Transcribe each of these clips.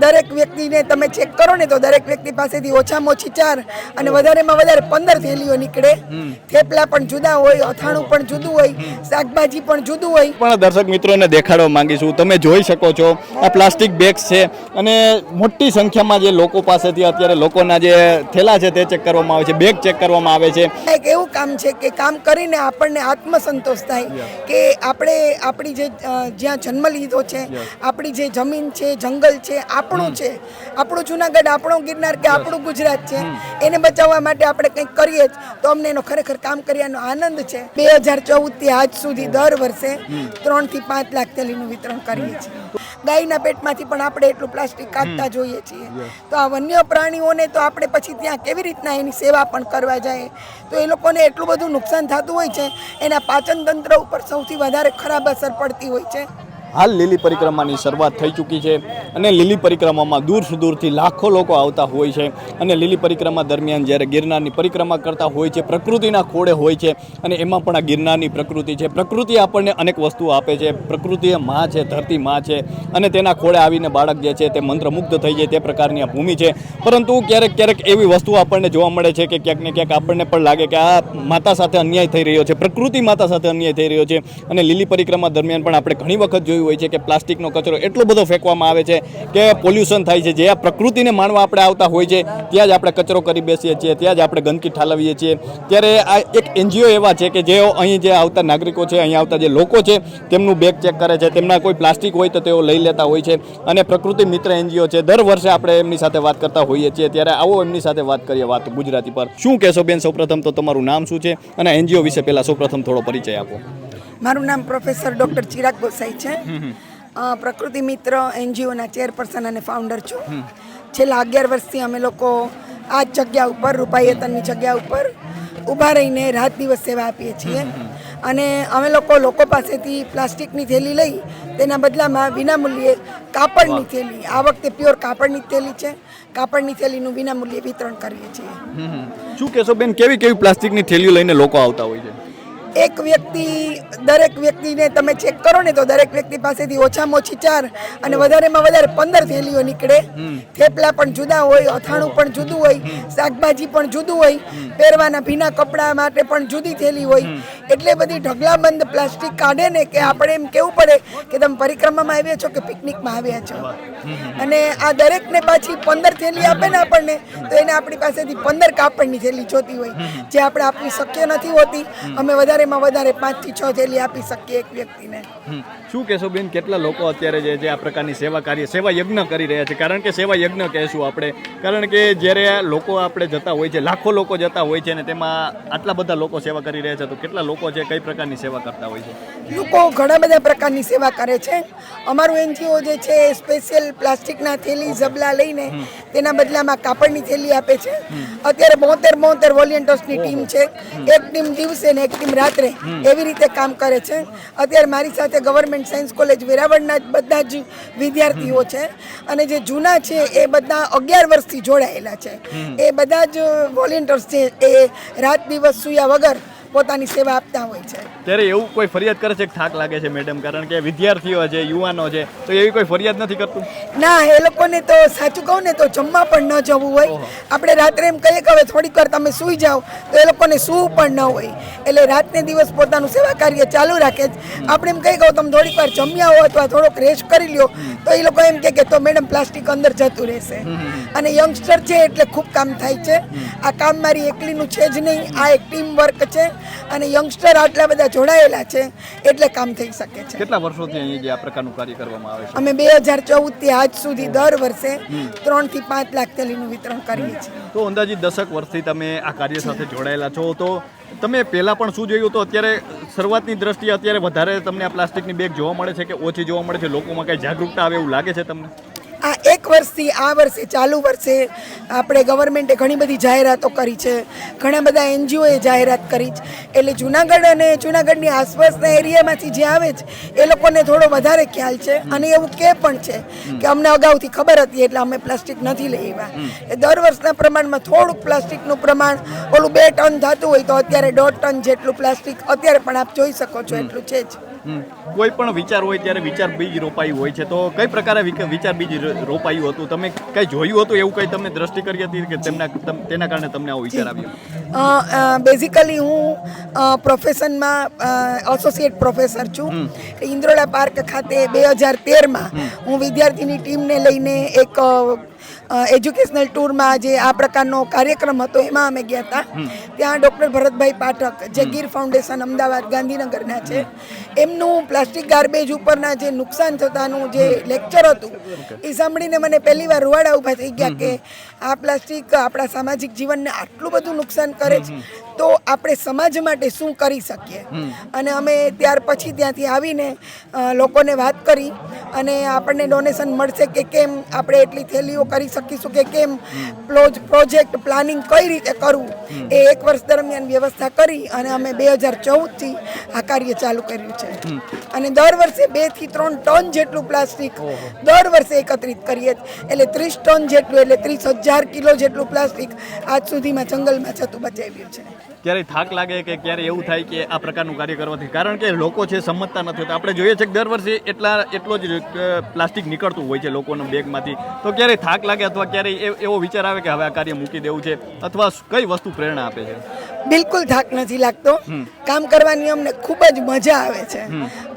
દરેક વ્યક્તિને તમે ચેક કરો ને તો દરેક વ્યક્તિ પાસેથી ઓછામાં ઓછી ચાર અને વધારેમાં વધારે પંદર થેલીઓ નીકળે. થેપલા પણ જુદા હોય અથાણું પણ જુદું હોય શાકભાજી પણ જુદું હોય. પણ દર્શક મિત્રોને દેખાડવા માંગીશું તમે જોઈ શકો છો આ પ્લાસ્ટિક બેગ્સ છે અને મોટી સંખ્યામાં જે લોકો પાસેથી અત્યારે લોકોના જે થેલા છે તે ચેક કરવામાં આવે છે બેગ ચેક કરવામાં આવે છે. એક એવું કામ છે કે કામ કરીને આપણને આત્મસંતોષ થાય કે આપણે આપણી જે જ્યાં જન્મ લીધો છે આપણી જે જમીન છે જંગલ છે આપણું છે. આપણું જુનાગઢ આપણો ગિરનાર કે આપણું ગુજરાત છે. એને બચાવવા માટે આપણે કંઈક કરીએ જ. તો અમને એનો ખરેખર કામ કર્યાનો આનંદ છે. બે હજાર ચૌદથી આજ સુધી દર વર્ષે ત્રણથી પાંચ લાખ થેલીનું વિતરણ કરીએ છીએ. ગાયના પેટમાંથી પણ આપણે એટલું પ્લાસ્ટિક કાઢતા જોઈએ છીએ. તો આ વન્ય પ્રાણીઓને તો આપણે પછી ત્યાં કેવી રીતના એની સેવા પણ કરવા જાય? તો એ લોકોને એટલું બધું નુકસાન થતું હોય છે. એના પાચન તંત્ર ઉપર સૌથી વધારે ખરાબ અસર પડતી હોય છે. હાલ લીલી પરિક્રમાની શરૂઆત થઈ ચૂકી છે અને લીલી પરિક્રમામાં દૂર સુદૂરથી લાખો લોકો આવતા હોય છે અને લીલી પરિક્રમા દરમિયાન જ્યારે ગિરનારની પરિક્રમા કરતા હોય છે, પ્રકૃતિના ખોળે હોય છે અને એમાં પણ આ ગિરનારની પ્રકૃતિ છે. પ્રકૃતિ આપણને અનેક વસ્તુઓ આપે છે. પ્રકૃતિ એ માં છે, ધરતી માં છે અને તેના ખોળે આવીને બાળક જે છે તે મંત્રમુગ્ધ થઈ જાય તે પ્રકારની આ ભૂમિ છે. પરંતુ ક્યારેક ક્યારેક એવી વસ્તુઓ આપણને જોવા મળે છે કે ક્યાંક ને ક્યાંક આપણને પણ લાગે કે આ માતા સાથે અન્યાય થઈ રહ્યો છે. પ્રકૃતિ માતા સાથે અન્યાય થઈ રહ્યો છે અને લીલી પરિક્રમા દરમિયાન પણ આપણે ઘણી વખત જોયું હોય છે કે પ્લાસ્ટિકનો કચરો એટલો બધો ફેંકવામાં આવે છે કે પોલ્યુશન થાય છે. જે આ પ્રકૃતિને માણવા આપણે આવતા હોય છે, ત્યાં જ આપણે કચરો કરી બેસીએ છીએ, ત્યાં જ આપણે ગંદકી ઠાલવીએ છીએ. ત્યારે આ એક એનજીઓ એવા છે કે જેઓ અહીં જે આવતા નાગરિકો છે, અહીં આવતા જે લોકો છે, તેમનું બેગ ચેક કરે છે. તેમના કોઈ પ્લાસ્ટિક હોય તો તેઓ લઈ લેતા હોય છે. અને પ્રકૃતિ મિત્ર એનજીઓ છે, દર વર્ષે આપણે એમની સાથે વાત કરતા હોઈએ છીએ. ત્યારે આવો એમની સાથે વાત કરીએ વાત ગુજરાતી પર. શું કહેશો બેન? સૌપ્રથમ તો તમારું નામ શું છે? અને એનજીઓ વિશે પહેલાં સૌપ્રથમ થોડો પરિચય આપો. મારું નામ પ્રોફેસર ડૉક્ટર ચિરાગ ગોસાઈ છે. પ્રકૃતિ મિત્ર એનજીઓના ચેરપર્સન અને ફાઉન્ડર છું. છેલ્લા અગિયાર વર્ષથી અમે લોકો આ જ જગ્યા ઉપર રૂપાયતનની જગ્યા ઉપર ઊભા રહીને રાત દિવસ સેવા આપીએ છીએ. અને અમે લોકો લોકો પાસેથી પ્લાસ્ટિકની થેલી લઈ તેના બદલામાં વિનામૂલ્યે કાપડની થેલી. આ વખતે પ્યોર કાપડની થેલી છે. કાપડની થેલીનું વિનામૂલ્યે વિતરણ કરીએ છીએ. શું કહેશો બેન કેવી કેવી પ્લાસ્ટિકની થેલીઓ લઈને લોકો આવતા હોય છે? એક વ્યક્તિ દરેક વ્યક્તિને તમે ચેક કરો ને તો દરેક વ્યક્તિ પાસેથી ઓછામાં ઓછી ચાર અને વધારેમાં વધારે પંદર થેલીઓ નીકળે. થેપલા પણ જુદા હોય અથાણું પણ જુદું હોય શાકભાજી પણ જુદું હોય પહેરવાના ભીના કપડાં માટે પણ જુદી થેલી હોય. એટલે બધી ઢગલાબંધ પ્લાસ્ટિક કાઢે ને કે આપણે એમ કેવું પડે કે તમે પરિક્રમામાં આવ્યા છો કે પિકનિકમાં આવ્યા છો. અને આ દરેકને પાછી પંદર થેલી આપે ને આપણને તો એને આપણી પાસેથી પંદર કાપડની થેલી જોતી હોય. જે આપણે આપવી શક્ય નથી હોતી. અમે વધારેમાં વધારે પાંચથી છ થેલી આપી શકીએ એક વ્યક્તિને. શું કહેશો બેન કેટલા લોકો અત્યારે જે છે આ પ્રકારની સેવા કાર્ય સેવા યજ્ઞ કરી રહ્યા છે? કારણ કે સેવા યજ્ઞ કહેશું આપણે. કારણ કે જ્યારે લોકો આપણે જતા હોય છે લાખો લોકો જતા હોય છે ને તેમાં આટલા બધા લોકો સેવા કરી રહ્યા છે તો કેટલા લોકો છે કઈ પ્રકારની સેવા કરતા હોય છે? લોકો ઘણા બધા પ્રકારની સેવા કરે છે. અમારું એનજીઓ જે છે સ્પેશિયલ પ્લાસ્ટિકના થેલી ઝબલા લઈને તેના બદલામાં કાપડની થેલી આપે છે. અત્યારે બોતેર બોતેર વોલિયન્ટર્સની ટીમ છે. એક ટીમ દિવસે ને એક ટીમ રાત્રે એવી રીતે કામ કરે છે. અત્યારે મારી સાથે ગવર્મેન્ટ સાયન્સ કોલેજ વેરાવળના જ બધા જ વિદ્યાર્થીઓ છે અને જે જૂના છે એ બધા અગિયાર વર્ષથી જોડાયેલા છે. એ બધા જ વોલેન્ટિયર્સ છે. એ રાત દિવસ સૂયા વગર પોતાની સેવા આપતા હોય છે. ત્યારે એવું કોઈ ફરિયાદ કરે છે થાક લાગે છે મેડમ કારણ કે વિદ્યાર્થીઓ છે યુવાનો છે તો એવી કોઈ ફરિયાદ નથી કરતું? ના એ લોકોને તો સાચું કહું ને તો જમવા પણ ન જવું હોય. આપણે રાત્રે એમ કહીએ કે હવે થોડીક વાર તમે સૂઈ જાઓ તો એ લોકોને સૂવું પણ ન હોય. એટલે રાતને દિવસ પોતાનું સેવા કાર્ય ચાલુ રાખે છે આપણે એમ કહીએ કે તમે થોડીક વાર જમ્યા હો અથવા થોડોક રેસ્ટ કરી લ્યો તો એ લોકો એમ કહે કે તો મેડમ પ્લાસ્ટિક અંદર જતું રહેશે. અને યંગસ્ટર છે એટલે ખૂબ કામ થાય છે. આ કામ મારી એકલીનું છે જ નહીં આ એક ટીમ વર્ક છે. અને યંગસ્ટર આટલા બધા જોડાયેલા છે એટલે કામ થઈ શકે છે. કેટલા વર્ષોથી અહીં જે આ પ્રકારનું કાર્ય કરવામાં આવે છે? અમે બે હજાર ચૌદથી આજ સુધી દર વર્ષે ત્રણથી પાંચ લાખ થેલીનું વિતરણ કરીએ છીએ. તો અંદાજિત દશક વર્ષથી તમે આ કાર્ય સાથે જોડાયેલા છો. તો તમે પહેલાં પણ શું જોયું? તો અત્યારે શરૂઆતની દ્રષ્ટિએ અત્યારે વધારે તમને આ પ્લાસ્ટિકની બેગ જોવા મળે છે કે ઓછી જોવા મળે છે? લોકોમાં કંઈ જાગૃતતા આવે એવું લાગે છે તમને? આ એક વર્ષથી આ વર્ષે ચાલુ વર્ષે આપણે ગવર્મેન્ટે ઘણી બધી જાહેરાતો કરી છે. ઘણા બધા એનજીઓએ જાહેરાત કરી છે. એટલે જુનાગઢ અને જુનાગઢની આસપાસના એરિયામાંથી જે આવે છે એ લોકોને થોડો વધારે ખ્યાલ છે અને એવું કે પણ છે કે અમને અગાઉથી ખબર હતી એટલે અમે પ્લાસ્ટિક નથી લઈ આવ્યા. એ દર વર્ષના પ્રમાણમાં થોડુંક પ્લાસ્ટિકનું પ્રમાણ ઓલું બે ટન થતું હોય તો અત્યારે દોઢ ટન જેટલું પ્લાસ્ટિક અત્યારે પણ આપ જોઈ શકો છો એટલું છે જ. કોઈ પણ વિચાર હોય ત્યારે વિચાર બીજ રોપાયું હોય છે. તો કઈ પ્રકારે વિચાર બીજ રોપાયું હતું? તમે કઈ જોયું હતું એવું કઈ તમને દ્રષ્ટિ કરી હતી કે તેમના તેના કારણે તમને આવો વિચાર આવ્યો? બેઝિકલી હું પ્રોફેશનમાં એસોસિએટ પ્રોફેસર છું. ઇન્દ્રોડા પાર્ક ખાતે બે હજાર તેરમાં હું વિદ્યાર્થીની ટીમને લઈને એક એજ્યુકેશનલ ટૂરમાં જે આ પ્રકારનો કાર્યક્રમ હતો એમાં અમે ગયા હતા. ત્યાં ડૉક્ટર ભરતભાઈ પાઠક જે ગીર ફાઉન્ડેશન અમદાવાદ ગાંધીનગરના છે એમનું પ્લાસ્ટિક ગાર્બેજ ઉપરના જે નુકસાન થતાનું જે લેક્ચર હતું એ સાંભળીને મને પહેલી વાર રૂવાડા ઊભા થઈ ગયા કે આ પ્લાસ્ટિક આપણા સામાજિક જીવનને આટલું બધું નુકસાન કરે છે. તો આપણે સમાજ માટે શું કરી શકીએ? અને અમે ત્યાર પછી ત્યાંથી આવીને લોકોને વાત કરી અને આપણને ડોનેશન મળશે કે કેમ? આપણે એટલી થેલીઓ કરી શકીશું કે કેમ? પ્લોજ પ્રોજેક્ટ પ્લાનિંગ કઈ રીતે કરવું? એ એક વર્ષ દરમિયાન વ્યવસ્થા કરી અને અમે બે હજાર ચૌદથી આ કાર્ય ચાલુ કર્યું છે. અને દર વર્ષે બેથી ત્રણ ટન જેટલું પ્લાસ્ટિક દર વર્ષે એકત્રિત કરીએ. એટલે ત્રીસ ટન જેટલું એટલે ત્રીસ હજાર કિલો જેટલું પ્લાસ્ટિક આજ સુધીમાં જંગલમાં જતું બચાવ્યું છે. ક્યારે થાક લાગે કે ક્યારે એવું થાય કે આ પ્રકારનું કાર્ય કરવાથી? કારણ કે લોકો છે સમજતા નથી હોતા. આપણે જોઈએ છે કે દર વર્ષે એટલા, એટલો જ પ્લાસ્ટિક નીકળતું હોય છે લોકોના બેગમાંથી. તો ક્યારેય થાક લાગે અથવા ક્યારેય એવો વિચાર આવે કે હવે આ કાર્ય મૂકી દેવું છે? અથવા કઈ વસ્તુ પ્રેરણા આપે છે? બિલકુલ થાક નથી લાગતો. કામ કરવાની અમને ખૂબ જ મજા આવે છે.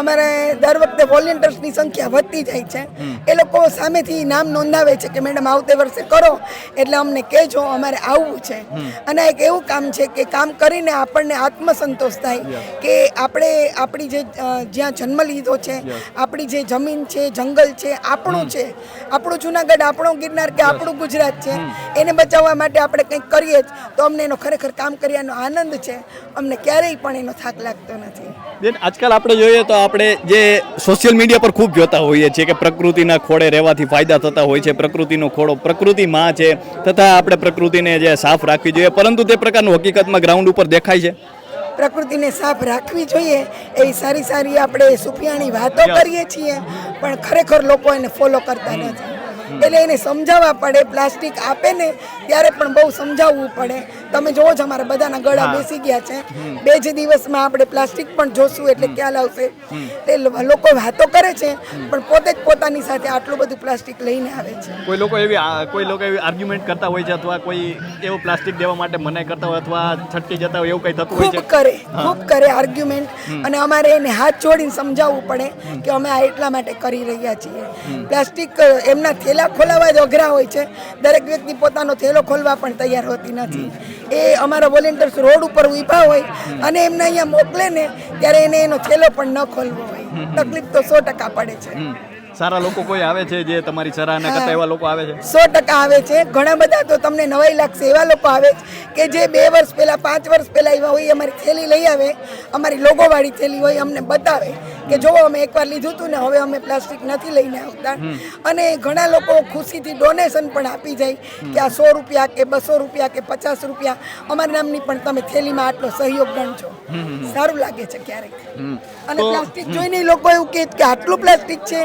અમારે દર વખતે વોલેન્ટિયર્સની સંખ્યા વધતી જાય છે. એ લોકો સામેથી નામ નોંધાવે છે કે મેડમ આવતે વર્ષે કરો. એટલે અમને કહેજો અમારે આવવું છે. અને એક એવું કામ છે કે કામ કરીને આપણને આત્મસંતોષ થાય કે આપણે આપણી જે જ્યાં જન્મ લીધો છે આપણી જે જમીન છે જંગલ છે આપણું છે આપણું જુનાગઢ આપણો ગિરનાર કે આપણું ગુજરાત છે એને બચાવવા માટે આપણે કંઈક કરીએ જ તો અમને એનો ખરેખર કામ કર્યાનો આનંદ છે અમને ક્યારેય પણ એનો થાક લાગતો નથી. બેન આજકાલ આપણે જોઈએ તો આપણે જે સોશિયલ મીડિયા પર ખૂબ જોતા હોઈએ છીએ કે પ્રકૃતિના ખોળે રહેવાથી ફાયદા થતા હોય છે પ્રકૃતિનો ખોળો પ્રકૃતિ માં છે તથા આપણે પ્રકૃતિને જે સાફ રાખવી જોઈએ પરંતુ તે પ્રકારનું હકીકતમાં ગ્રાઉન્ડ ઉપર દેખાય છે? પ્રકૃતિને સાફ રાખવી જોઈએ એવી સારી સારી આપણે સુફિયાણી વાતો કરીએ છીએ પણ ખરેખર લોકો એને ફોલો કરતા નથી. એટલે એને સમજાવવા પડે પ્લાસ્ટિક આપે ને ત્યારે પણ બહુ સમજાવવું પડે. તમે જોવો છો અમારા બધાના ગળા બેસી ગયા છે. બે જ દિવસમાં આપણે પ્લાસ્ટિક પણ જોશું એટલે ખ્યાલ આવશે. તે લોકો વાતો કરે છે પણ પોતે જ પોતાની સાથે આટલું બધું પ્લાસ્ટિક લઈને આવે છે. કોઈ લોકો એવી કોઈ લોકો એવી આર્ગ્યુમેન્ટ કરતા હોય છે અથવા કોઈ એવો પ્લાસ્ટિક દેવા માટે મનાઈ કરતા હોય અથવા છટકી જતા હોય એવું કંઈ થતું હોય ખૂબ છે? કરે ખૂબ કરે આર્ગ્યુમેન્ટ અને અમારે એને હાથ જોડીને સમજાવવું પડે કે અમે આ એટલા માટે કરી રહ્યા છીએ. પ્લાસ્ટિક એમના થેલા ખોલાવવા જ અઘરા હોય છે. દરેક વ્યક્તિ પોતાનો થેલો ખોલવા પણ તૈયાર હોતી નથી. એ અમારા વોલેન્ટિયર્સ રોડ ઉપર ઊભા હોય અને એમને અહીંયા મોકલે ને ત્યારે એને એનો થેલો પણ ન ખોલવો હોય. તકલીફ તો સો ટકા પડે છે. સારા લોકો કોઈ આવે છે જે તમારી સરાહના કરતા એવા લોકો આવે છે? સો ટકા આવે છે. ઘણા બધા તો તમને નવાઈ લાગશે એવા લોકો આવે છે કે જે બે વર્ષ પહેલાં પાંચ વર્ષ પહેલાં એવા હોય અમારી થેલી લઈ આવે અમારી લોગોવાળી થેલી હોય અમને બતાવે. કે જો અમે એકવાર લીધું હતું ને હવે અમે પ્લાસ્ટિક નથી લઈને આવતા. અને ઘણા લોકો ખુશીથી ડોનેશન પણ આપી જાય કે આ સો રૂપિયા કે બસો રૂપિયા કે પચાસ રૂપિયા. અમારા નામની પણ તમે થેલીમાં આટલો સહયોગ ગણજો. સારું લાગે છે ક્યારેક. અને પ્લાસ્ટિક જોઈને લોકો એવું કહે કે આટલું પ્લાસ્ટિક છે.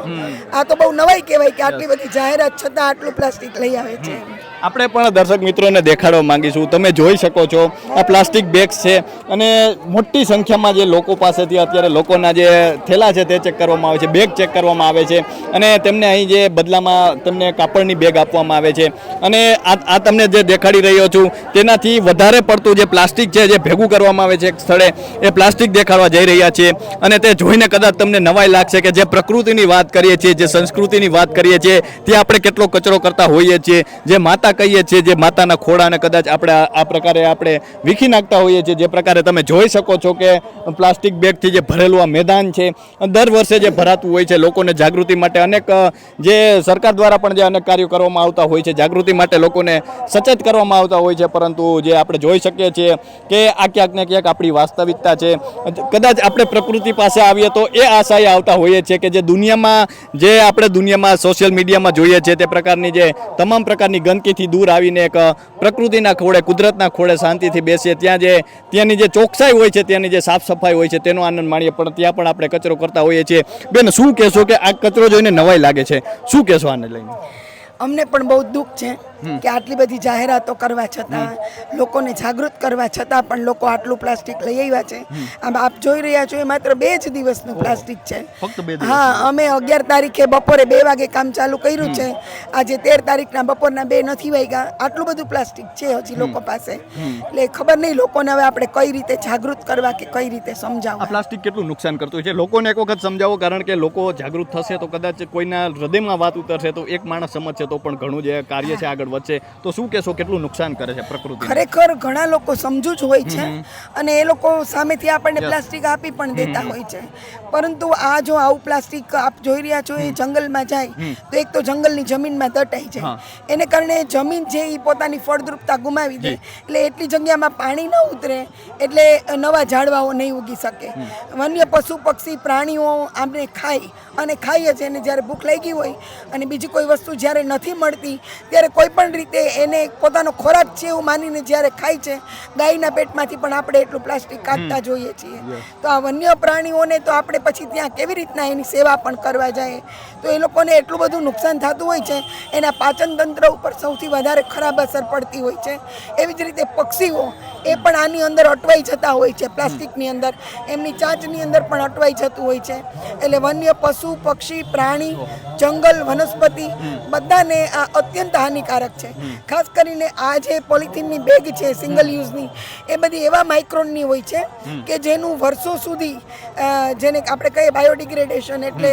આ તો બહુ નવાઈ કહેવાય કે આટલી બધી જાહેરાત છતાં આટલું પ્લાસ્ટિક લઈ આવે છે. આપણે પણ દર્શક મિત્રોને દેખાડવા માંગીશું. તમે જોઈ શકો છો, આ પ્લાસ્ટિક બેગ્સ છે અને મોટી સંખ્યામાં જે લોકો પાસેથી અત્યારે લોકોના જે થેલા છે તે ચેક કરવામાં આવે છે, બેગ ચેક કરવામાં આવે છે અને તેમને અહીં જે બદલામાં તેમને કાપડની બેગ આપવામાં આવે છે. અને આ તમને જે દેખાડી રહ્યો છું, તેનાથી વધારે પડતું જે પ્લાસ્ટિક છે જે ભેગું કરવામાં આવે છે એક સ્થળે, એ પ્લાસ્ટિક દેખાડવા જઈ રહ્યા છીએ અને તે જોઈને કદાચ તમને નવાઈ લાગશે કે જે પ્રકૃતિની વાત કરીએ છીએ, જે સંસ્કૃતિની વાત કરીએ છીએ તે આપણે કેટલો કચરો કરતા હોઈએ છીએ, જે માતા કહીએ છીએ જે માતાના ખોળાને કદાચ આપણે આ પ્રકારે આપણે વીખી નાખતા હોઈએ છીએ, જે પ્રકારે તમે જોઈ શકો છો કે પ્લાસ્ટિક બેગથી જે ભરેલું આ મેદાન છે, દર વર્ષે જે ભરાતું હોય છે લોકોને જાગૃતિ માટે અનેક જે સરકાર દ્વારા પણ જે અનેક કાર્યો કરવામાં આવતા હોય છે, જાગૃતિ માટે લોકોને સચેત કરવામાં આવતા હોય છે, પરંતુ જે આપણે જોઈ શકીએ છીએ કે આ ક્યાંક ને ક્યાંક આપણી વાસ્તવિકતા છે. કદાચ આપણે પ્રકૃતિ પાસે આવીએ તો એ આશાએ આવતા હોઈએ છીએ કે જે દુનિયામાં, જે આપણે દુનિયામાં સોશિયલ મીડિયામાં જોઈએ છીએ તે પ્રકારની જે તમામ પ્રકારની ગંદકીથી દૂર આવીને એક પ્રકૃતિના ખોળે, કુદરતના ખોળે શાંતિથી બેસીએ. ત્યાં જે, ત્યાંની જે ચોકસાઈ હોય છે, ત્યાંની જે સાફ સફાઈ હોય છે, તેનો આનંદ માણીએ, પણ ત્યાં પણ આપણે કચરો કરતા હોઈએ છીએ. બેન, શું કહેશો કે આ કચરો જોઈને નવાઈ લાગે છે? શું કહેશો આને લઈને? અમને પણ બહુ દુઃખ છે કે આટલી બધી જાહેરાતો કરવા છતાં લોકોને જાગૃત કરવા છતાં પણ લોકો આટલું પ્લાસ્ટિક લઈ આવ્યા છે. આમ આપ જોઈ રહ્યા છો એ માત્ર બે જ દિવસનું પ્લાસ્ટિક છે. હા અમે અગિયાર તારીખે બપોરે બે વાગે કામ ચાલુ કર્યું છે. આજે તેર તારીખના બપોરના બે નથી વાગ્યા. આટલું બધું પ્લાસ્ટિક છે હજી લોકો પાસે. એટલે ખબર નહીં લોકોને હવે આપણે કઈ રીતે જાગૃત કરવા કે કઈ રીતે સમજાવવા. પ્લાસ્ટિક કેટલું નુકસાન કરતું છે? લોકોને એક વખત સમજાવો કારણ કે લોકો જાગૃત થશે તો કદાચ કોઈના હૃદયમાં વાત ઉતરશે તો એક માણસ સમજશે તો પણ ઘણું જે કાર્ય છે આગળ વધશે. તો શું કહેશો કેટલું નુકસાન કરે છે પ્રકૃતિ ખરેખર ઘણા લોકો સમજુ જ હોય છે અને એ લોકો સામેથી આપણને પ્લાસ્ટિક આપી પણ દેતા હોય છે. પરંતુ આ જો આવું પ્લાસ્ટિક આપ જોઈ રહ્યા છો એ જંગલમાં જાય તો એક તો જંગલની જમીનમાં દટાઈ જાય એને કારણે જમીન છે એ પોતાની ફળદ્રુપતા ગુમાવી દે એટલે એટલી જગ્યામાં પાણી ન ઉતરે એટલે નવા ઝાડવાઓ નહીં ઉગી શકે. વન્ય પશુ પક્ષી પ્રાણીઓ આમને ખાય અને ખાઈએ છે એને જ્યારે ભૂખ લાગી હોય અને બીજી કોઈ વસ્તુ જ્યારે નથી મળતી. ત્યારે કોઈ પણ રીતે એને પોતાનો ખોરાક છે એવું માનીને જ્યારે ખાય છે ગાયના પેટમાંથી પણ આપણે એટલું પ્લાસ્ટિક કાઢતા જોઈએ છીએ. તો આ વન્ય પ્રાણીઓને તો આપણે પછી ત્યાં કેવી રીતના એની સેવા પણ કરવા જાય? તો એ લોકોને એટલું બધું નુકસાન થતું હોય છે એના પાચન તંત્ર ઉપર સૌથી વધારે ખરાબ અસર પડતી હોય છે. એવી જ રીતે પક્ષીઓ એ પણ આની અંદર અટવાઈ જતા હોય છે પ્લાસ્ટિકની અંદર. એમની ચાંચની અંદર પણ અટવાઈ જતું હોય છે. એટલે વન્ય પશુ પક્ષી પ્રાણી જંગલ વનસ્પતિ બધાને આ અત્યંત હાનિકારક છે. ખાસ કરીને આ જે પોલિથીનની બેગ છે સિંગલ યુઝની એ બધી એવા માઇક્રોનની હોય છે કે જેનું વર્ષો સુધી જેને આપણે કહીએ બાયોડિગ્રેડેશન એટલે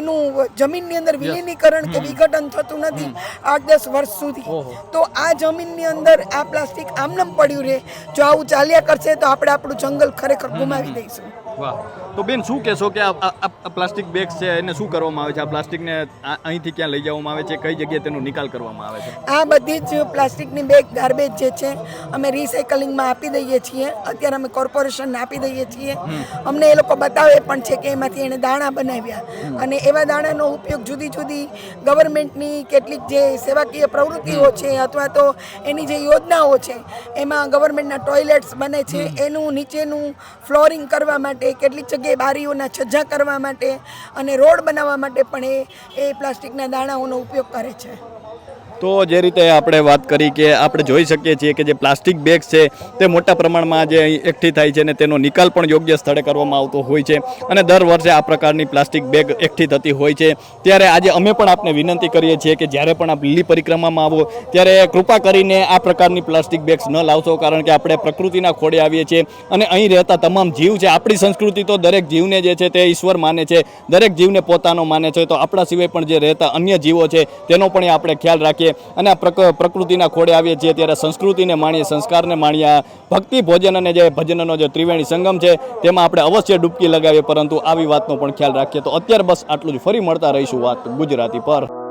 એનું જમીનની અંદર વિલીનીકરણ કે વિઘટન થતું નથી આઠ દસ વર્ષ સુધી. તો આ જમીનની અંદર આ પ્લાસ્ટિક આમનામ પડ્યું રહે. જો આવું ચાલ્યા કરશે તો આપણે આપણું જંગલ ખરેખર ગુમાવી દઈશું. વાહ. તો બેન શું કહેશો કે આ પ્લાસ્ટિક બેગ્સ છે એને શું કરવામાં આવે છે? આ પ્લાસ્ટિકને અહીંથી ક્યાં લઈ જવામાં આવે છે? કઈ જગ્યાએ તેનો નિકાલ કરવામાં આવે છે? આ બધી જ પ્લાસ્ટિકની બેગ ગાર્બેજ જે છે અમે રિસાયકલિંગમાં આપી દઈએ છીએ. અત્યારે અમે કોર્પોરેશનને આપી દઈએ છીએ. અમને એ લોકો બતાવે પણ છે કે એમાંથી એણે દાણા બનાવ્યા. અને એવા દાણાનો ઉપયોગ જુદી જુદી ગવર્મેન્ટની કેટલીક જે સેવાકીય પ્રવૃત્તિઓ છે અથવા તો એની જે યોજનાઓ છે એમાં ગવર્મેન્ટના ટોયલેટ્સ બને છે. એનું નીચેનું ફ્લોરિંગ કરવા માટે કેટલીક જગ્યાએ બારીઓના છજ્જા કરવા માટે અને રોડ બનાવવા માટે પણ એ એ પ્લાસ્ટિકના દાણાઓનો ઉપયોગ કરે છે. તો જે રીતે આપણે વાત કરી કે આપણે જોઈ શકીએ છીએ કે જે પ્લાસ્ટિક બેગ્સ છે, તે મોટા પ્રમાણમાં જે એકઠી થાય છે અને તેનો નિકાલ પણ યોગ્ય સ્થળે કરવામાં આવતો હોય છે અને દર વર્ષે આ પ્રકારની પ્લાસ્ટિક બેગ એકઠી થતી હોય છે. ત્યારે આજે અમે પણ આપને વિનંતી કરીએ છીએ કે જ્યારે પણ આપ લીલી પરિક્રમામાં આવો, ત્યારે કૃપા કરીને આ પ્રકારની પ્લાસ્ટિક બેગ્સ ન લાવશો, કારણ કે આપણે પ્રકૃતિના ખોડે આવીએ છીએ અને અહીં રહેતા તમામ જીવ છે, આપણી સંસ્કૃતિ તો દરેક જીવને જે છે તે ઈશ્વર માને છે, દરેક જીવને પોતાનો માને છે. તો આપણા સિવાય પણ જે રહેતા અન્ય જીવો છે, તેનો પણ આપણે ખ્યાલ રાખીએ. અને આ પ્રક, પ્રકૃતિના ખોડે આવીએ છીએ ત્યારે સંસ્કૃતિને માણીએ, સંસ્કારને માણીએ, આ ભક્તિ ભોજન અને જે ભજનનો જે ત્રિવેણી સંગમ છે તેમાં આપણે અવશ્ય ડૂબકી લગાવીએ, પરંતુ આવી વાતનો પણ ખ્યાલ રાખીએ. તો અત્યારે બસ આટલું જ. ફરી મળતા રહીશું વાત ગુજરાતી પર.